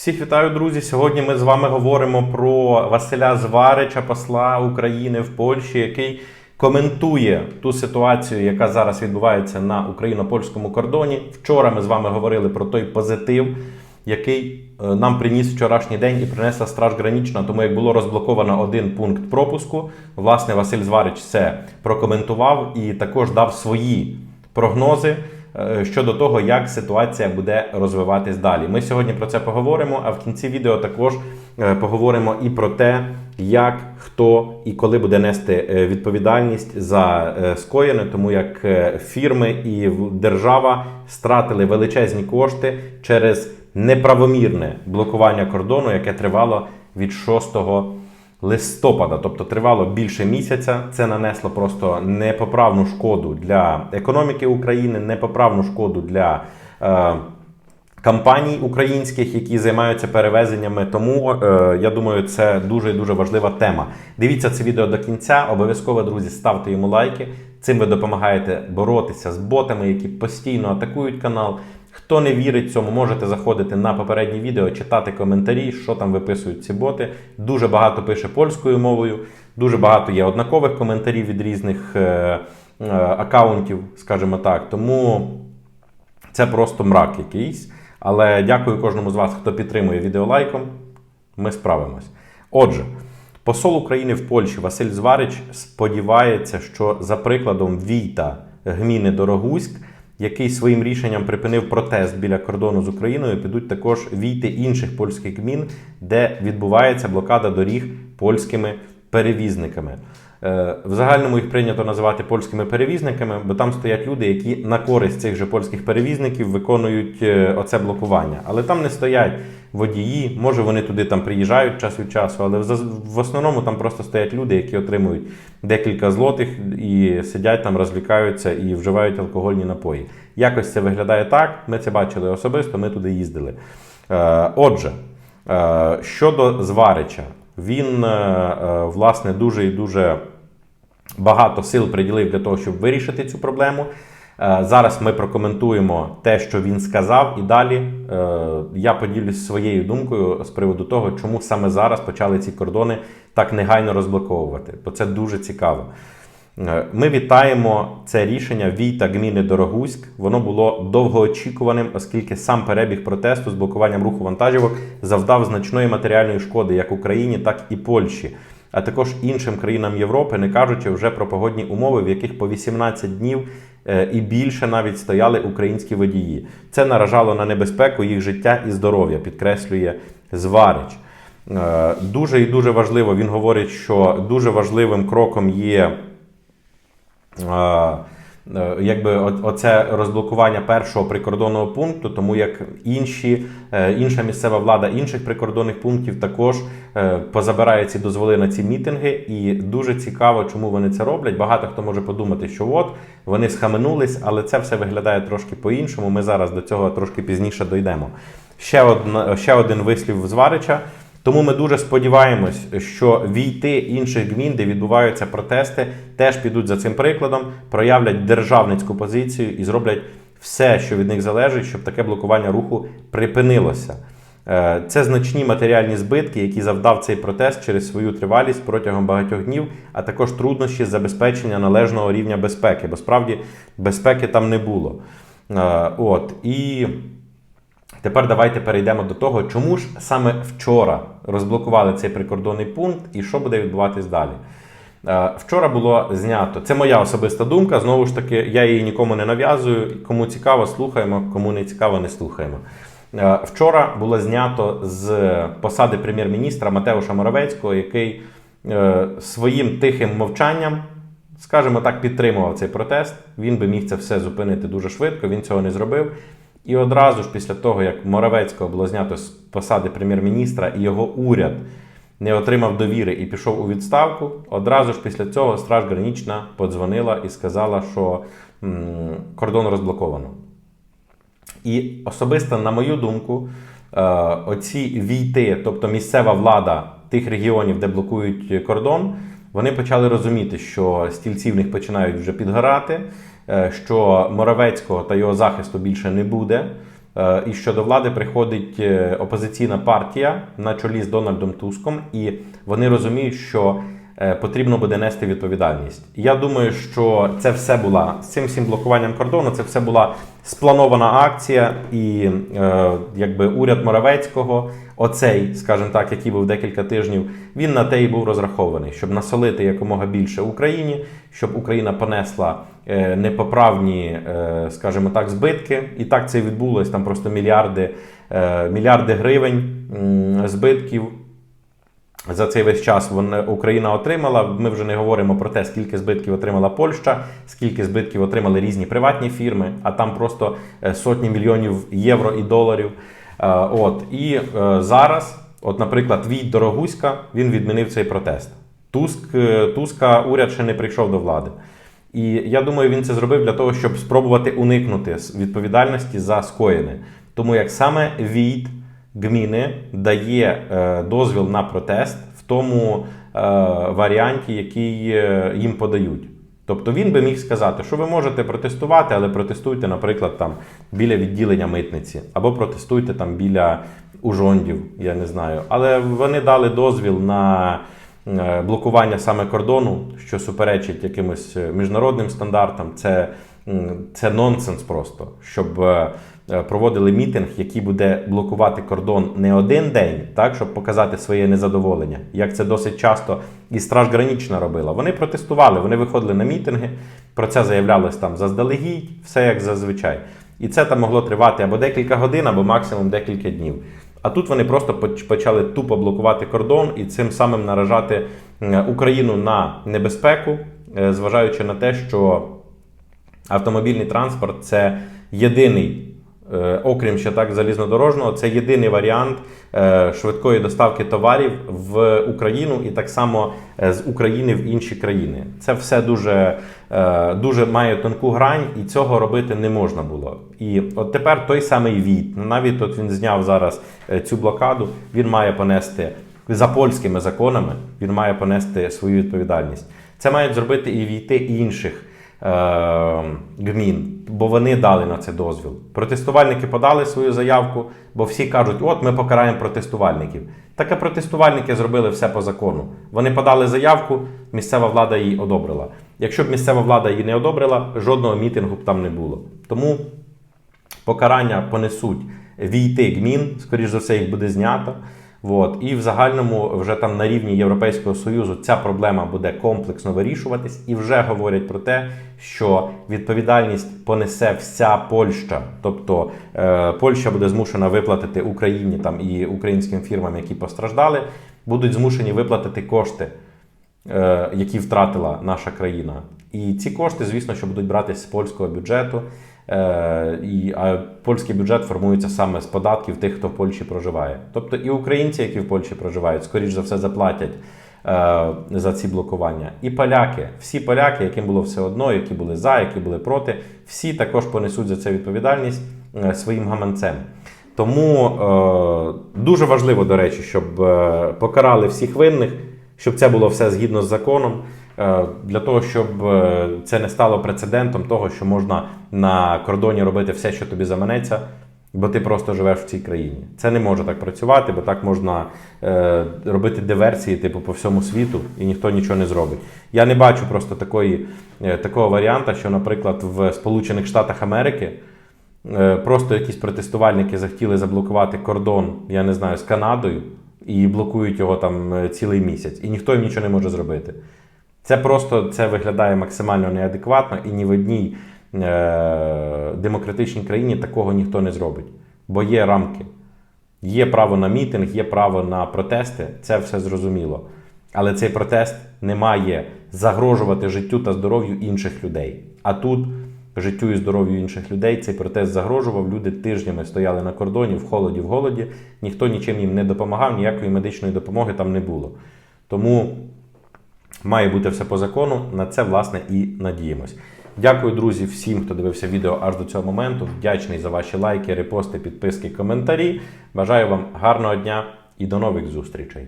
Всіх вітаю, друзі! Сьогодні ми з вами говоримо про Василя Зварича, посла України в Польщі, який коментує ту ситуацію, яка зараз відбувається на україно-польському кордоні. Вчора ми з вами говорили про той позитив, який е, нам приніс вчорашній день і принесла Страж Гранічна. Тому як було розблоковано один пункт пропуску, власне, Василь Зварич це прокоментував і також дав свої прогнози щодо того, як ситуація буде розвиватись далі. Ми сьогодні про це поговоримо. А в кінці відео також е, поговоримо і про те, як хто і коли буде нести е, відповідальність за е, скоєне, тому як е, фірми і держава стратили величезні кошти через неправомірне блокування кордону, яке тривало від 6 листопада, тобто тривало більше місяця. Це нанесло просто непоправну шкоду для економіки України, непоправну шкоду для е, компаній українських, які займаються перевезеннями. Тому е, я думаю, це дуже дуже важлива тема. Дивіться це відео до кінця. Обов'язково, друзі, ставте йому лайки. Цим ви допомагаєте боротися з ботами, які постійно атакують канал. Хто не вірить цьому, можете заходити на попередні відео, читати коментарі, що там виписують ці боти. Дуже багато пише польською мовою, дуже багато є однакових коментарів від різних е, е, акаунтів, скажімо так. Тому це просто мрак якийсь. Але дякую кожному з вас, хто підтримує відео лайком. Ми справимось. Отже, посол України в Польщі Василь Зварич сподівається, що за прикладом Війта Гміни Дорогуськ, який своїм рішенням припинив протест біля кордону з Україною, підуть також війти інших польських гмін, де відбувається блокада доріг польськими перевізниками. Е, В загальному їх прийнято називати польськими перевізниками, бо там стоять люди, які на користь цих же польських перевізників виконують е, оце блокування. Але там не стоять водії, може вони туди там приїжджають час від часу, але в основному там просто стоять люди, які отримують декілька злотих і сидять там, розвлікаються і вживають алкогольні напої. Якось це виглядає так. Ми це бачили особисто, ми туди їздили. Е, Отже, щодо Зварича, він власне дуже і дуже багато сил приділив для того, щоб вирішити цю проблему. Е, Зараз ми прокоментуємо те, що він сказав, і далі е, я поділюсь своєю думкою з приводу того, чому саме зараз почали ці кордони так негайно розблоковувати, бо це дуже цікаво. Е, Ми вітаємо це рішення Війта Гміни Дорогуськ. Воно було довгоочікуваним, оскільки сам перебіг протесту з блокуванням руху вантажівок завдав значної матеріальної шкоди як Україні, так і Польщі, а також іншим країнам Європи, не кажучи вже про погодні умови, в яких по 18 днів е, і більше навіть стояли українські водії. Це наражало на небезпеку їх життя і здоров'я, підкреслює Зварич. Е, Дуже і дуже важливо. Він говорить, що дуже важливим кроком є е, якби о- оце розблокування першого прикордонного пункту, тому як інші, е, інша місцева влада інших прикордонних пунктів також е, позабирає ці дозволи на ці мітинги. І дуже цікаво, чому вони це роблять. Багато хто може подумати, що от вони схаменулись, але це все виглядає трошки по-іншому. Ми зараз до цього трошки пізніше дійдемо. Ще, одна, ще один вислів Зварича. Тому ми дуже сподіваємось, що війти інших гмін, де відбуваються протести, теж підуть за цим прикладом, проявлять державницьку позицію і зроблять все, що від них залежить, щоб таке блокування руху припинилося. Е, Це значні матеріальні збитки, які завдав цей протест через свою тривалість протягом багатьох днів, а також труднощі забезпечення належного рівня безпеки, бо справді безпеки там не було. Е, От і. Тепер давайте перейдемо до того, чому ж саме вчора розблокували цей прикордонний пункт і що буде відбуватись далі. Е, Вчора було знято. Це моя особиста думка. Знову ж таки, я її нікому не нав'язую. Кому цікаво, слухаємо, кому не цікаво, не слухаємо. Е, Вчора було знято з посади прем'єр-міністра Матеуша Моровецького, який е, своїм тихим мовчанням, скажімо так, підтримував цей протест. Він би міг це все зупинити дуже швидко. Він цього не зробив. І одразу ж після того, як Моровецького було знято з посади прем'єр-міністра і його уряд не отримав довіри і пішов у відставку, одразу ж після цього Страж Гранічна подзвонила і сказала, що кордон розблоковано. І особисто, на мою думку, е, оці війти, тобто місцева влада тих регіонів, де блокують кордон, вони почали розуміти, що стільці в них починають вже підгорати, що Моровецького та його захисту більше не буде. Е, І що до влади приходить е, опозиційна партія на чолі з Дональдом Туском, і вони розуміють, що е, потрібно буде нести відповідальність. Я думаю, що це все була з цим всім блокуванням кордону. Це все була спланована акція, і е, якби уряд Моравецького, оцей, скажімо так, який був декілька тижнів, він на те і був розрахований, щоб насолити якомога більше Україні, щоб Україна понесла е, непоправні, е, скажімо так, збитки. І так це відбулось. Там просто мільярди, е, мільярди гривень м, збитків. За цей весь час вон- Україна отримала. Ми вже не говоримо про те, скільки збитків отримала Польща, скільки збитків отримали різні приватні фірми, а там просто е, сотні мільйонів євро і доларів. Е, От і е, зараз, от, наприклад, Війт Дорогуська він відмінив цей протест. Туск, Туска уряд ще не прийшов до влади. І я думаю, він це зробив для того, щоб спробувати уникнути відповідальності за скоєне. Тому як саме Війт гміни дає е, дозвіл на протест в тому е, варіанті, який е, їм подають. Тобто він би міг сказати, що ви можете протестувати, але протестуйте, наприклад, там біля відділення митниці, або протестуйте там біля ужондів, я не знаю. Але вони дали дозвіл на блокування саме кордону, що суперечить якимось міжнародним стандартам. Це, це нонсенс просто, щоб проводили мітинг, який буде блокувати кордон не один день, так, щоб показати своє незадоволення, як це досить часто і Страж Гранічна робила. Вони протестували, вони виходили на мітинги, про це заявлялось там заздалегідь, все як зазвичай. І це там могло тривати або декілька годин, або максимум декілька днів. А тут вони просто почали тупо блокувати кордон і цим самим наражати е, Україну на небезпеку, е, зважаючи на те, що автомобільний транспорт це єдиний, е, окрім ще так залізнодорожного, це єдиний варіант е, швидкої доставки товарів в Україну і так само е, з України в інші країни. Це все дуже, е, дуже має тонку грань, і цього робити не можна було. І от тепер той самий Віт, навіть от він зняв зараз е, цю блокаду, він має понести за польськими законами, він має понести свою відповідальність. Це мають зробити і війти інших е, гмін, бо вони дали на це дозвіл. Протестувальники подали свою заявку, бо всі кажуть, от ми покараємо протестувальників. Таке протестувальники зробили все по закону. Вони подали заявку, місцева влада її одобрила. Якщо б місцева влада її не одобрила, жодного мітингу б там не було. Тому покарання понесуть війти гмін, скоріш за все, їх буде знято. От. І в загальному, вже там на рівні Європейського Союзу ця проблема буде комплексно вирішуватись, і вже говорять про те, що відповідальність понесе вся Польща. Тобто е, Польща буде змушена виплатити Україні там і українським фірмам, які постраждали, будуть змушені виплатити кошти е, які втратила наша країна. І ці кошти, звісно, що будуть братись з польського бюджету. Е, і, а польський бюджет формується саме з податків тих, хто в Польщі проживає. Тобто і українці, які в Польщі проживають, скоріш за все заплатять е, за ці блокування. І поляки, всі поляки, яким було все одно, які були за, які були проти, всі також понесуть за це відповідальність е, своїм гаманцем. Тому е, дуже важливо, до речі, щоб покарали всіх винних, щоб це було все згідно з законом, для того, щоб е, це не стало прецедентом того, що можна на кордоні робити все, що тобі заманеться, бо ти просто живеш в цій країні. Це не може так працювати, бо так можна е, робити диверсії, типу, по всьому світу, і ніхто нічого не зробить. Я не бачу просто такої, е, такого варіанта, що, наприклад, в Сполучених Штатах Америки. Е, Просто якісь протестувальники захотіли заблокувати кордон, я не знаю, з Канадою і блокують його там е, цілий місяць, і ніхто їм нічого не може зробити. Це просто це виглядає максимально неадекватно, і ні в одній е- демократичній країні такого ніхто не зробить. Бо є рамки. Є право на мітинг, є право на протести, це все зрозуміло. Але цей протест не має загрожувати життю та здоров'ю інших людей. А тут життю і здоров'ю інших людей цей протест загрожував. Люди тижнями стояли на кордоні в холоді, в голоді. Ніхто нічим їм не допомагав, ніякої медичної допомоги там не було. Тому має бути все по закону. На це, власне, і надіємось. Дякую, друзі, всім, хто дивився відео аж до цього моменту. Вдячний за ваші лайки, репости, підписки, коментарі. Бажаю вам гарного дня і до нових зустрічей.